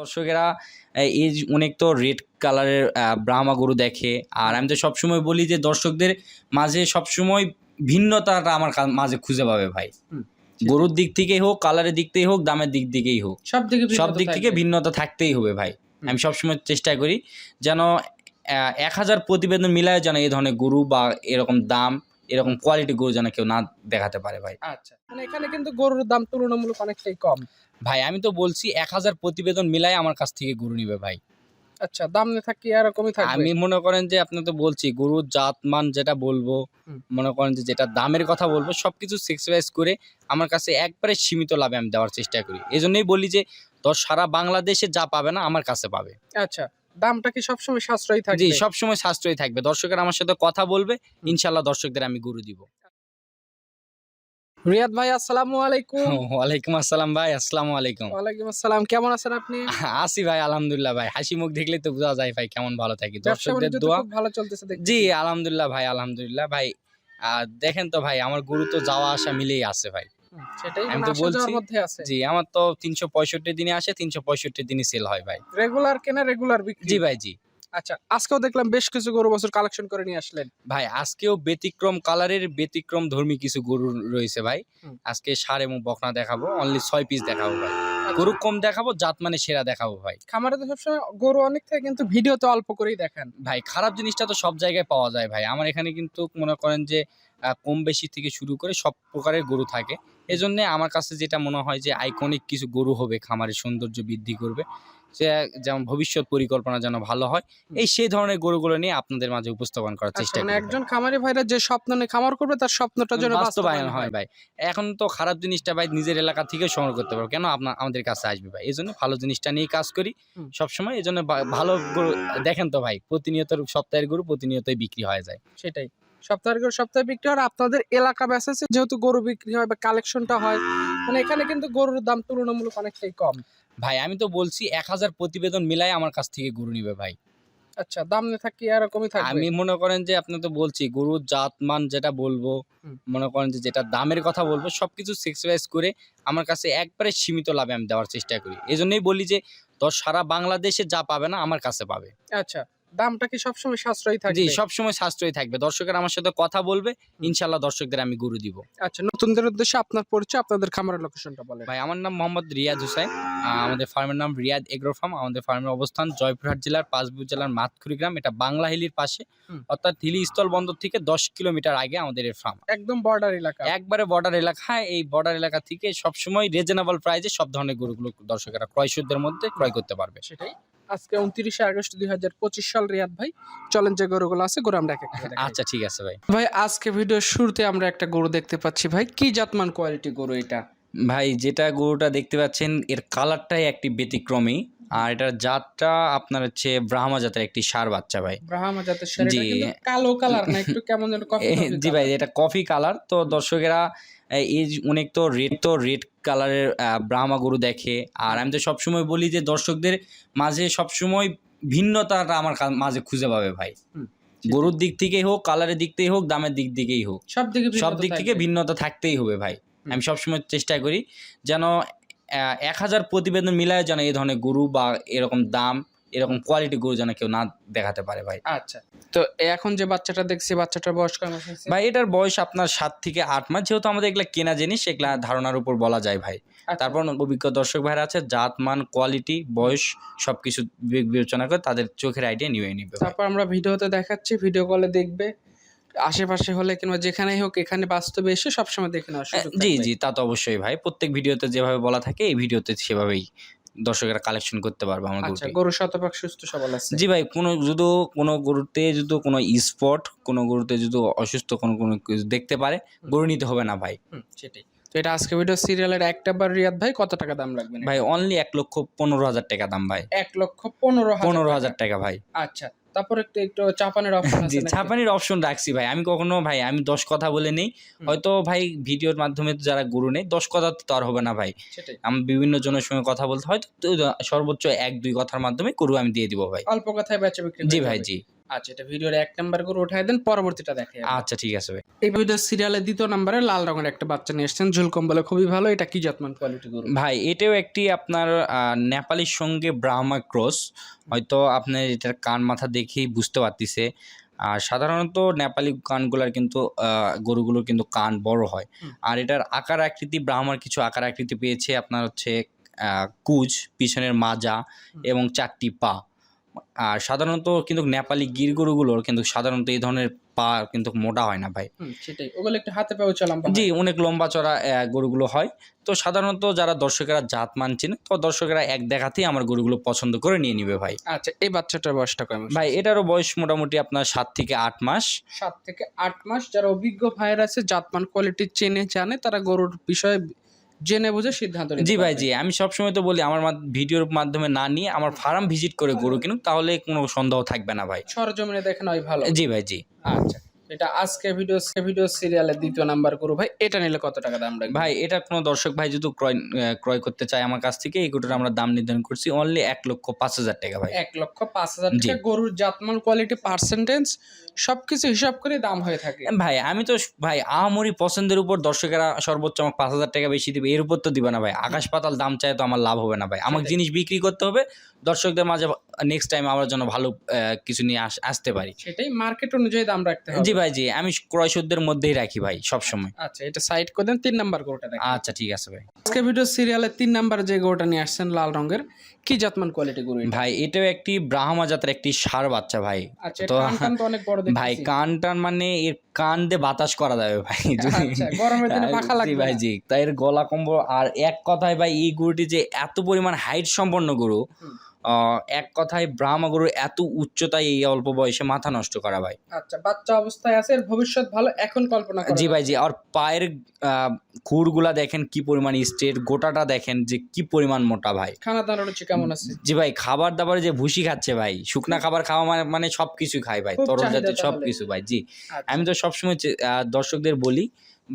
দর্শকেরা এই অনেক তো রেড কালারের ব্রাহ্মা গরু দেখে। আর আমি তো সবসময় বলি যে দর্শকদের মাঝে সবসময় ভিন্নতাটা আমার মাঝে খুঁজে পাবে ভাই। গরুর দিক থেকেই হোক কালারের দিক থেকেই হোক দামের দিক থেকেই হোক। সব দিকে সব দিক থেকে ভিন্নতা থাকতেই হবে ভাই। আমি সবসময় চেষ্টা করি যেন এক হাজার প্রতিবেদন মিলায় যেন এই ধরনের গরু বা এরকম দাম এরকম কোয়ালিটি গরু যেন কেউ না দেখাতে পারে ভাই। আচ্ছা। মানে এখানে কিন্তু গরুর দাম তুলনামূলক অনেকটাই কম। ভাই আমি তো বলছি এক হাজার প্রতিবেদন মিলাই আমার কাছ থেকে গরু নিবে ভাই। আচ্ছা দাম না থাকি এরকমই থাকবে? আমি মনে করেন যে আপনি তো বলছি গরুর যেটা বলব মনে করেন যে যেটা দামের কথা বলব সবকিছু করে আমার কাছে একবারে সীমিত লাভে আমি দেওয়ার চেষ্টা করি। এই জন্যই বলি যে তো সারা বাংলাদেশে যা পাবে না আমার কাছে পাবে। আচ্ছা দামটা কি সবসময় সাশ্রয়ী জি থাকবে? সবসময় সাশ্রয়ী থাকবে। দর্শকের আমার সাথে কথা বলবে ইনশাল্লাহ দর্শকদের আমি গরু দিব। রিয়াদ ভাই আসসালামু আলাইকুম। ওয়ালাইকুম আসসালাম ভাই আসসালামু আলাইকুম। ওয়ালাইকুম আসসালাম কেমন আছেন আপনি? আসি ভাই আলহামদুলিল্লাহ ভাই। হাসি মুখ দেখলে তো বোঝা যায় ভাই কেমন ভালো থাকি। দর্শকদের দোয়া ভালো চলতেছে জি আলহামদুলিল্লাহ ভাই আলহামদুলিল্লাহ ভাই। দেখেন তো ভাই আমার গরু তো যাওয়া আসা মিলেই আছে ভাই। সেটাই আমি মানে তো বলছি- জি আমার তো তিনশো পঁয়ষট্টি দিনে আসে তিনশো পঁয়ষট্টি দিনই সেল হয় ভাই। রেগুলার কেনা রেগুলার বিক্রি। জি ভাই জি। আচ্ছা আজকেও দেখলাম বেশ কিছু গরু বছর কালেকশন করে নিয়ে আসলেন। ভাই আজকেও ব্যতিক্রম কালারের ব্যতিক্রম ধর্মী কিছু গরু রয়েছে ভাই। আজকে সার এবং বকনা দেখাবো অনলি ছয় পিস দেখাবো ভাই। গরু কম দেখাবো জাত মানে সেরা দেখাবো ভাই। খামারে তো সবসময় গরু অনেক থাকে কিন্তু ভিডিওতে অল্প করেই দেখান। ভাই খারাপ জিনিসটা তো সব জায়গায় পাওয়া যায় ভাই। আমার এখানে কিন্তু মনে করেন যে কম বেশি থেকে শুরু করে সব প্রকারের গরু থাকে। এজন্য আমার কাছে যেটা মনে হয় যে আইকনিক কিছু গরু হবে খামারের সৌন্দর্য বৃদ্ধি করবে। সে যেমন ভবিষ্যৎ পরিকল্পনা যেন ভালো হয় এই সেই ধরনের গরুগুলো নিয়ে আপনাদের মাঝে উপস্থাপন করার চেষ্টা করি একজন খামারি ভাইরা যে স্বপ্ন নিয়ে খামার করবে তার স্বপ্নটা যেন বাস্তবায়ন হয় ভাই। এখন তো খারাপ জিনিসটা ভাই নিজের এলাকা থেকে সংগ্রহ করতে পারব। কেন আপনার আমাদের কাছে আসবে ভাই? এই জন্য ভালো জিনিসটা নিয়ে কাজ করি। সবসময় এই জন্য ভালো গরু দেখেন তো ভাই প্রতিনিয়ত সপ্তাহের গরু প্রতিনিয়তই বিক্রি হয়ে যায়। সেটাই। সপ্তাহের গরু সপ্তাহে বিক্রি হয়। আর আপনাদের এলাকা বেসেছে যেহেতু গরু বিক্রি হয় বা কালেকশনটা হয় মানে এখানে কিন্তু গরুর দাম তুলনামূলক অনেকটাই কম। ভাই আমি তো বলছি এক হাজার প্রতিবেদন মিলাই আমার কাছ থেকে গরু নিবে ভাই। আচ্ছা দাম না থাকি এরকমই থাকবে? আমি মনে করেন যে আপনি তো বলছি গরুর জাত মান যেটা বলব মনে করেন যে যেটা দামের কথা বলব সবকিছু সেক্সুয়াইজ করে আমার কাছে একবারে সীমিত লাভে আমি দেওয়ার চেষ্টা করি। এই জন্যই বলি যে তো সারা বাংলাদেশে যা পাবে না আমার কাছে পাবে। আচ্ছা দামটা কি সবসময় সাশ্রয়ী থাকবে? জি সবসময় সাশ্রয়ী থাকবে। দর্শকের আমার সাথে কথা বলবে ইনশাল্লাহ দর্শকদের আমি গুরু দিব। আচ্ছা নতুনদের উদ্দেশ্যে আপনার পরিচয় আপনাদের খামারের লোকেশনটা বলেন। ভাই আমার নাম মোহাম্মদ রিয়াদ হুসাইন। আহ, আমাদের ফার্মের নাম রিয়াদ এগ্রো ফার্ম আমাদের ফার্মের অবস্থান জয়পুরহাট জেলার পাঁচবু জেলার মাতখুরি গ্রাম। এটা বাংলা হিলির পাশে। অর্থাৎ হিলি স্থল বন্দর থেকে দশ কিলোমিটার আগে আমাদের এই ফার্ম একদম বর্ডার এলাকা। একবারে বর্ডার এলাকা। হ্যাঁ এই বর্ডার এলাকা থেকে সবসময় রিজনেবল প্রাইসে সব ধরনের গরুগুলো দর্শকেরা ক্রয়সুদ্ধের মধ্যে ক্রয় করতে পারবে। সেটাই। আজকে উনত্রিশে আগস্ট দুই হাজার পঁচিশ সাল রিয়াদ ভাই। চলেন যে গরুগুলো আছে গরু আমরা এক। আচ্ছা ঠিক আছে ভাই। ভাই আজকে ভিডিওর শুরুতে আমরা একটা গরু দেখতে পাচ্ছি। ভাই কি জাতমান কোয়ালিটি গরু এটা? ভাই যেটা গরুটা দেখতে পাচ্ছেন এর কালারটাই একটি ব্যতিক্রমী। আর এটার জাতটা আপনার হচ্ছে ব্রাহ্মা জাতের একটি সার বাচ্চা ভাই। ব্রাহ্মা জাতের জি। কালো কালার না একটু কেমন যেন কফি জি ভাই এটা কফি কালার তো দর্শকেরা এই অনেক তো রেড তো রেড কালারের ব্রাহ্মা গরু দেখে। আর আমি তো সবসময় বলি যে দর্শকদের মাঝে সবসময় ভিন্নতাটা আমার মাঝে খুঁজে পাবে ভাই। গরুর দিক থেকেই হোক কালারের দিক থেকেই হোক দামের দিক থেকেই হোক। সব দিকে সব দিক থেকে ভিন্নতা থাকতেই হবে ভাই। আমি সবসময় চেষ্টা করি যেন এক হাজার প্রতিবেদন মিলায় যেন এই ধরনের গরু বা এরকম দাম এরকম কোয়ালিটি গরু যেন কেউ না দেখাতে পারে ভাই। আচ্ছা। তো এখন যে বাচ্চাটা দেখছি বাচ্চাটার বয়স কয় মাস ভাই এটার বয়স আপনার সাত থেকে আট মাস যেহেতু আমাদের এগুলা কেনা জিনিস এগুলা ধারণার উপর বলা যায় ভাই। আচ্ছা, তারপর অভিজ্ঞ দর্শক ভাইরা আছে জাত মান কোয়ালিটি বয়স সবকিছু বিবেচনা করে তাদের চোখের আইডিয়া নিয়ে নিবে তারপর আমরা ভিডিওতে দেখাচ্ছি ভিডিও কলে দেখবে। আশেপাশে হলে কিংবা যেখানেই হোক এখানে বাস্তবে এসে সবসময় দেখে নেওয়ার সুযোগ জি জি তা তো অবশ্যই ভাই। প্রত্যেক ভিডিওতে যেভাবে বলা থাকে এই ভিডিওতে সেভাবেই দর্শকেরা কালেকশন করতে পারবে আমার আচ্ছা গরু শতভাগ সুস্থ সবল আছে। জি ভাই কোনো যদি কোনো গরুতে যদি কোনো স্পট কোনো গরুতে যদি অসুস্থ কোনো কোনো কিছু দেখতে পারে গরু নিতে হবে না ভাই। সেটাই। তো এটা আজকে ভিডিও সিরিয়ালের একটা বার রিয়াদ ভাই কত টাকা দাম লাগবে ভাই অনলি এক লক্ষ পনেরো হাজার টাকা দাম ভাই। এক লক্ষ পনেরো পনেরো হাজার টাকা ভাই। আচ্ছা তারপর একটু একটু চাপানের অপশন জি আছে নাকি? অপশন রাখছি ভাই। আমি কখনো ভাই আমি দশ কথা বলে নেই। হয়তো ভাই ভিডিওর মাধ্যমে তো যারা গুরু নেই দশ কথা তো আর হবে না ভাই। আমি বিভিন্ন জনের সঙ্গে কথা বলতে হয়তো সর্বোচ্চ এক দুই কথার মাধ্যমে গুরু আমি দিয়ে দিব ভাই। অল্প কথায় বেচা বিক্রি জি ভাই জি। আচ্ছা এটা ভিডিওর এক নাম্বার করে উঠাই দেন পরবর্তীটা দেখে আচ্ছা ঠিক আছে ভাই। এই ভিডিও সিরিয়ালের দ্বিতীয় নাম্বারে লাল রঙের একটা বাচ্চা নিয়ে এসেছেন ঝুল কম্বলে খুবই ভালো এটা কি জাতমান কোয়ালিটি গরু? ভাই এটাও একটি আপনার নেপালির সঙ্গে ব্রাহ্মা ক্রস হয়তো আপনার এটার কান মাথা দেখেই বুঝতে পারতিছে। আর সাধারণত নেপালি কানগুলার কিন্তু গরুগুলোর কিন্তু কান বড় হয়। আর এটার আকার আকৃতি ব্রাহ্মার কিছু আকার আকৃতি পেয়েছে আপনার হচ্ছে কুচ পিছনের মাজা এবং চারটি পা। আর সাধারণত কিন্তু নেপালি গির গরুগুলোর কিন্তু সাধারণত এই ধরনের পা কিন্তু মোটা হয় না ভাই। সেটাই। ওগুলো একটু হাতে পাও চলাম জি অনেক লম্বা চড়া গরুগুলো হয়। তো সাধারণত যারা দর্শকেরা জাত মানছেন তো দর্শকেরা এক দেখাতেই আমার গরুগুলো পছন্দ করে নিয়ে নিবে ভাই। আচ্ছা এই বাচ্চাটার বয়সটা কেমন ভাই এটারও বয়স মোটামুটি আপনার সাত থেকে আট মাস। সাত থেকে আট মাস। যারা অভিজ্ঞ ভাইয়ের আছে জাতমান কোয়ালিটি চেনে জানে তারা গরুর বিষয়ে জেনে বুঝে সিদ্ধান্ত জি ভাই জি। আমি সবসময় তো বলি আমার ভিডিওর মাধ্যমে না নিয়ে আমার ফার্ম ভিজিট করে গরু কিনুক তাহলে কোনো সন্দেহ থাকবে না ভাই। সরজমিনে দেখেন ওই ভালো। জি ভাই জি। আচ্ছা। এটা আজকে ভিডিও ভিডিও সিরিয়ালের দ্বিতীয় নাম্বার গরু। ভাই এটা নিলে কত টাকা দাম রাখবে ভাই এটা কোনো দর্শক ভাই যদি ক্রয় ক্রয় করতে চায় আমার কাছ থেকে এই গরুটার আমরা দাম নির্ধারণ করছি অনলি এক লক্ষ পাঁচ হাজার টাকা ভাই। এক লক্ষ পাঁচ হাজার। টাকা। গরুর জাতমান কোয়ালিটি পার্সেন্টেজ সবকিছু হিসাব করে দাম হয়ে থাকে। ভাই আমি তো ভাই আহামরি পছন্দের উপর দর্শকেরা সর্বোচ্চ আমাকে পাঁচ হাজার টাকা বেশি দিবে এর উপর তো দিবে না ভাই। আকাশ পাতাল দাম চাই তো আমার লাভ হবে না ভাই। আমাকে জিনিস বিক্রি করতে হবে দর্শকদের মাঝে নেক্সট টাইম আমার জন্য ভালো কিছু নিয়ে আস- আসতে পারি। সেটাই মার্কেট অনুযায়ী দাম রাখতে হবে। ভাই জি আমি ক্রয়শোধদের মধ্যেই রাখি ভাই সব সময় আচ্ছা এটা সাইড করে দেন তিন নাম্বার গরুটা দেখেন। আচ্ছা ঠিক আছে ভাই। আজকে ভিডিও সিরিয়ালের তিন নাম্বার যে গরুটা নিয়ে আসছেন লাল রঙের কি জাতমান কোয়ালিটি গরু ভাই এটাও একটি ব্রাহ্মা জাতের একটি সার বাচ্চা ভাই। আচ্ছা তো- অনেক বড় ভাই কান টান মানে এর কান দিয়ে বাতাস করা যাবে ভাই। আচ্ছা গরমের দিনে পাখা লাগবে ভাই জি তাই এর গলা কম্বল আর এক কথায় ভাই এই গরুটি যে এত পরিমাণ হাইট সম্পন্ন গরু এক কথায় ব্রাহ্মা গরুর এত উচ্চতায় এই অল্প বয়সে মাথা নষ্ট করা ভাই। আচ্ছা বাচ্চা অবস্থায় আছে ভবিষ্যৎ ভালো এখন কল্পনা জি ভাই জি আর পায়ের খুরগুলা দেখেন কি পরিমাণ স্ট্রেট গোটাটা দেখেন যে কি পরিমাণ মোটা ভাই। খানা দানা রুচি কেমন আছে? জি ভাই খাবার দাবারে যে ভুসি খাচ্ছে ভাই শুকনা খাবার খাওয়া মানে মানে সব কিছু খাই ভাই তরল জাতীয় সব তাহলে। কিছু ভাই জি। আচ্ছা। আমি তো সবসময় দর্শকদের বলি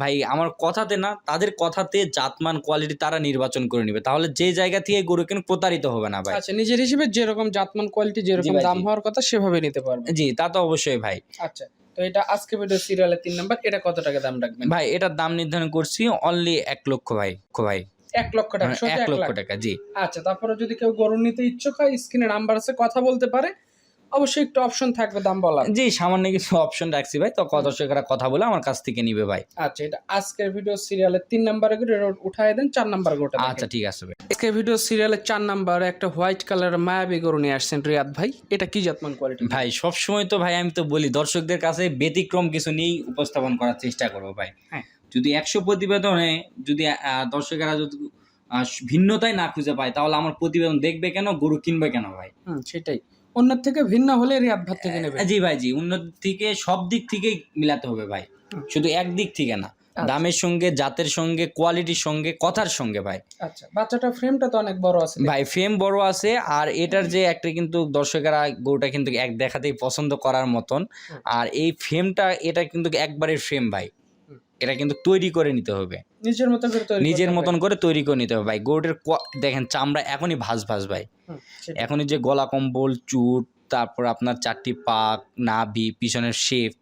ভাই আমার কথাতে না তাদের কথাতে জাতমান কোয়ালিটি তারা নির্বাচন করে নিবে। তাহলে যে জায়গা থেকে গরু কেন প্রতারিত হবে না ভাই। আচ্ছা নিজের হিসেবে যেরকম জাতমান কোয়ালিটি যেরকম দাম হওয়ার কথা সেভাবে নিতে পারবে। জি তা তো অবশ্যই ভাই। আচ্ছা তো এটা আজকে ভিডিও সিরিয়ালের তিন নাম্বার এটা কত টাকা দাম রাখবেন? ভাই এটার দাম নির্ধারণ করছি অনলি এক লক্ষ ভাই ভাই। এক লক্ষ টাকা এক এক লক্ষ টাকা জি। আচ্ছা তারপরে যদি কেউ গরু নিতে ইচ্ছুক হয় স্ক্রিনে নাম্বার আছে কথা বলতে পারে। অবশ্যই একটু অপশন থাকবে দাম বলার। জি সামান্য কিছু অপশন রাখছি ভাই। তো দর্শকেরা কথা বলে আমার কাছ থেকে নিবে ভাই। আচ্ছা এটা আজকের ভিডিও সিরিয়ালের তিন নাম্বারে করে উঠাই দেন চার নাম্বার গোটা আচ্ছা ঠিক আছে ভাই। আজকে ভিডিও সিরিয়ালের চার নাম্বারে একটা হোয়াইট কালারের মায়াবী গরু নিয়ে আসছেন রিয়াদ ভাই। এটা কি জাতমান কোয়ালিটি ভাই সবসময় তো ভাই আমি তো বলি দর্শকদের কাছে ব্যতিক্রম কিছু নিয়েই উপস্থাপন করার চেষ্টা করব ভাই। হ্যাঁ। যদি একশো প্রতিবেদনে যদি দর্শকেরা যদি আহ, ভিন্নতাই না খুঁজে পায় তাহলে আমার প্রতিবেদন দেখবে কেন গরু কিনবে কেন ভাই? হুম সেটাই। অন্যের থেকে ভিন্ন হলে রিয়াদ ভাই থেকে নেবে। জি ভাই জি। উন্নত থেকে সব দিক থেকে মিলাতে হবে ভাই। শুধু এক দিক থেকে না। আচ্ছা। দামের সঙ্গে জাতের সঙ্গে কোয়ালিটির সঙ্গে কথার সঙ্গে ভাই। আচ্ছা বাচ্চাটা ফ্রেমটা তো অনেক বড় আছে। ভাই ফ্রেম বড় আছে। আর এটার যে একটা কিন্তু দর্শকেরা গরুটা কিন্তু এক দেখাতেই পছন্দ করার মতন। আর এই ফ্রেমটা এটা কিন্তু একবারের ফ্রেম ভাই। এটা কিন্তু তৈরি করে নিতে হবে। নিজের মতো করে তৈরি নিজের মতন করে তৈরি করে নিতে হবে। ভাই গরুটার দেখেন চামড়া এখনই ভাজ ভাজ ভাই। এখনই যে গলা কম্বল চুট তারপর আপনার চারটি পাক নাভি পিছনের শেপ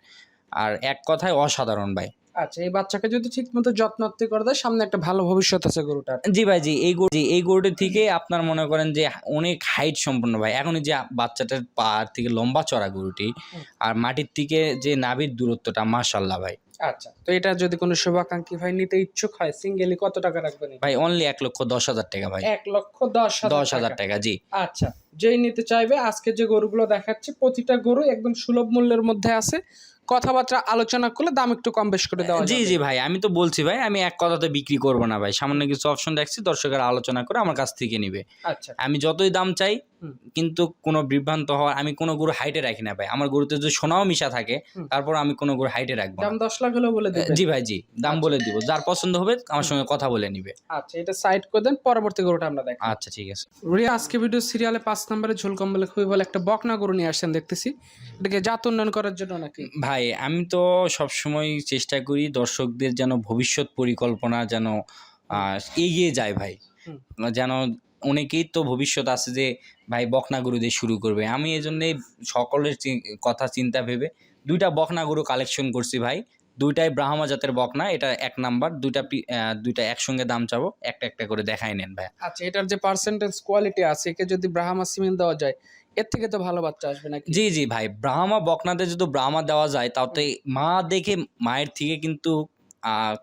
আর এক কথায় অসাধারণ ভাই। আচ্ছা এই বাচ্চাকে যদি ঠিক মতো যত্নত্তি করে দেয় সামনে একটা ভালো ভবিষ্যৎ আছে গরুটার। জি ভাই জি এই গরু এই গরুটির থেকে আপনার মনে করেন যে অনেক হাইট সম্পন্ন ভাই। এখনই যে বাচ্চাটার পা থেকে লম্বা চড়া গরুটি আর মাটির থেকে যে নাভির দূরত্বটা মাশাল্লাহ ভাই। আচ্ছা তো এটা যদি কোনো শুভাকাঙ্ক্ষী ভাই নিতে ইচ্ছুক হয় সিঙ্গেলি কত টাকা রাখবেন ভাই অনলি এক লক্ষ দশ হাজার টাকা ভাই। এক লক্ষ দশ দশ হাজার টাকা। জি। আচ্ছা যেই নিতে চাইবে আজকে যে গরুগুলো দেখাচ্ছে প্রতিটা গরু একদম সুলভ মূল্যের মধ্যে আছে। কথাবার্তা আলোচনা করলে দাম একটু কম বেশ করে দেওয়া জি জি ভাই আমি তো বলছি ভাই আমি এক কথাতে বিক্রি করব না ভাই। সামান্য কিছু অপশন রাখছি দর্শকের আলোচনা করে আমার কাছ থেকে নিবে। আচ্ছা। আমি যতই দাম চাই। কিন্তু কোনো বিভ্রান্ত হওয়ার আমি কোনো গরু হাইটে রাখি না ভাই। আমার গরুতে যদি সোনাও মিশা থাকে তারপর আমি কোনো গরু হাইটে রাখব দাম দশ লাখ হলেও বলে জি ভাই জি। দাম বলে দিব। যার পছন্দ হবে আমার সঙ্গে কথা বলে নিবে। আচ্ছা এটা সাইড করে দেন পরবর্তী গরুটা আমরা দেখ আচ্ছা ঠিক আছে। রিয়া আজকে ভিডিও সিরিয়ালে পাঁচ নম্বরে ঝোল কম্বলে খুবই ভালো একটা বকনা গরু নিয়ে আসছেন দেখতেছি। এটাকে জাত উন্নয়ন করার জন্য নাকি? ভাই আমি তো সবসময় চেষ্টা করি দর্শকদের যেন ভবিষ্যৎ পরিকল্পনা যেন আহ, এগিয়ে যায় ভাই। যেন অনেকেই তো ভবিষ্যৎ আছে যে ভাই বকনা গরু দিয়ে শুরু করবে। আমি এই জন্যে সকলের কথা চিন্তা ভেবে দুইটা বকনা গরু কালেকশন করছি ভাই। দুইটাই ব্রাহ্মা জাতের বকনা এটা এক নাম্বার। দুইটা দুইটা একসঙ্গে দাম চাবো একটা একটা করে দেখাই নেন ভাই আচ্ছা এটার যে পার্সেন্টেজ কোয়ালিটি আছে একে যদি ব্রাহ্মা সিমেন্ট দেওয়া যায় এর থেকে তো ভালো বাচ্চা আসবে না জি জি ভাই ব্রাহ্মা বকনাতে যদি ব্রাহ্মা দেওয়া যায় তাতে মা দেখে মায়ের থেকে কিন্তু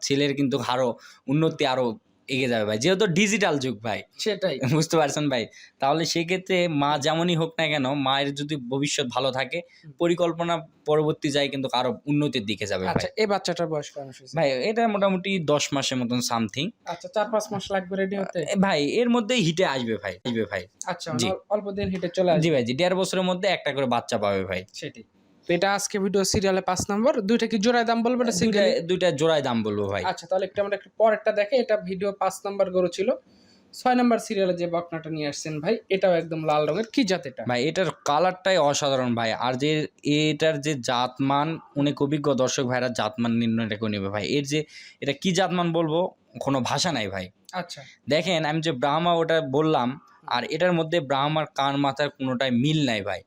ছেলের কিন্তু আরও উন্নতি আরও এগিয়ে যাবে ভাই। যেহেতু ডিজিটাল যুগ ভাই। সেটাই। বুঝতে পারছেন ভাই? তাহলে সেক্ষেত্রে মা যেমনই হোক না কেন মায়ের যদি ভবিষ্যৎ ভালো থাকে পরিকল্পনা পরবর্তী যায় কিন্তু আরও উন্নতির দিকে যাবে আচ্ছা এই বাচ্চাটার বয়স কেমন ভাই এটা মোটামুটি দশ মাসের মতন সামথিং আচ্ছা চার পাঁচ মাস লাগবে রেডি হতে? ভাই এর মধ্যেই হিটে আসবে ভাই আসবে ভাই। আচ্ছা অল্প দিন হেঁটে চলে আসবে। জি ভাই জি দেড় বছরের মধ্যে একটা করে বাচ্চা পাবে ভাই। সেটাই। তো এটা আজকে ভিডিও সিরিয়ালে পাঁচ নম্বর দুইটা কি জোড়ায় দাম বলব দুইটা সিঙ্গেল দুইটা জোড়ায় দাম বলব ভাই। আচ্ছা তাহলে একটু আমরা একটু পরেরটা দেখে এটা ভিডিও পাঁচ নম্বর গরু ছিল। ছয় নাম্বার সিরিয়ালে যে বকনাটা নিয়ে আসছেন ভাই এটাও একদম লাল রঙের। কি জাত এটা? ভাই এটার কালারটাই অসাধারণ ভাই। আর যে এটার যে জাতমান অনেক অভিজ্ঞ দর্শক ভাইরা জাতমান নির্ণয়টা করে নেবে ভাই। এর যে এটা কি জাতমান বলব? কোনো ভাষা নাই ভাই। আচ্ছা। দেখেন আমি যে ব্রাহ্মা ওটা বললাম আর এটার মধ্যে ব্রাহ্মার কান মাথার কোনোটাই মিল নাই ভাই।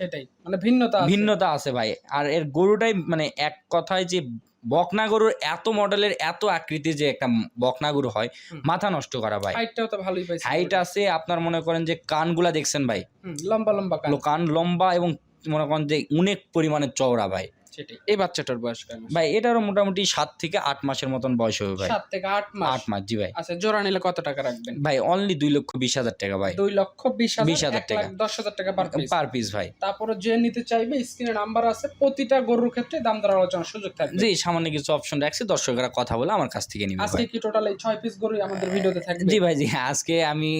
সেটাই। মানে ভিন্নতা ভিন্নতা আছে ভাই। আর এর গরুটাই মানে এক কথায় যে বকনা গরুর এত মডেলের এত আকৃতি যে একটা বকনা গরু হয় মাথা নষ্ট করা ভাই। হাইটটাও তো ভালোই পাইছে। হাইট আছে আপনার মনে করেন যে কানগুলা দেখছেন ভাই? লম্বা লম্বা কান। কান লম্বা এবং মনে করেন যে অনেক পরিমাণে চওড়া ভাই। সেটাই। এই বাচ্চাটার বয়স কেমন ভাই এটারও মোটামুটি সাত থেকে আট মাসের মতন বয়স হবে ভাই। সাত থেকে আট মাস? আট মাস জি ভাই। আচ্ছা জোড়া নিলে কত টাকা রাখবেন? ভাই অনলি দুই লক্ষ বিশ হাজার টাকা ভাই। দুই লক্ষ বিশ হাজার 20,000 এক লাখ টাকা। দশ হাজার টাকা পার পিস পার পিস ভাই। তারপরে যে নিতে চাইবে স্ক্রিনে নাম্বার আছে প্রতিটা গরুর ক্ষেত্রে দাম দর আলোচনার সুযোগ থাকবে। জি সামান্য কিছু অপশন রাখছি দর্শকরা কথা বলে আমার কাছ থেকে নিবে আজকে কি টোটাল এই ছয় পিস গরুই আমাদের ভিডিওতে থাকবে? জি ভাই জি আজকে আমি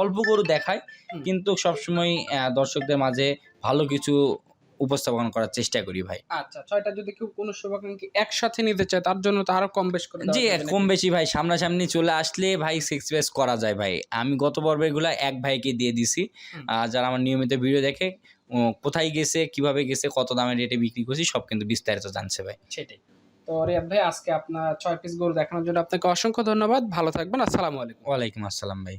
অল্প গরু দেখাই কিন্তু সবসময় আহ, দর্শকদের মাঝে ভালো কিছু উপস্থাপন করার চেষ্টা করি ভাই। আচ্ছা ছয়টা যদি কেউ কোনো শুভাকাঙ্ক্ষী একসাথে নিতে চায় তার জন্য তো আরও কম বেশ করে জি কম বেশি ভাই সামনাসামনি চলে আসলে ভাই সিক্স পেস করা যায় ভাই। আমি গত পর্বে গুলা এক ভাইকে দিয়ে দিছি। যারা আমার নিয়মিত ভিডিও দেখে কোথায় গেছে কীভাবে গেছে কত দামের রেটে বিক্রি করছি সব কিন্তু বিস্তারিত জানছে ভাই। সেটাই। তো রিয়াদ ভাই আজকে আপনার ছয় পিস গরু দেখানোর জন্য আপনাকে অসংখ্য ধন্যবাদ। ভালো থাকবেন আসসালামু আলাইকুম। ওয়ালাইকুম আসসালাম ভাই।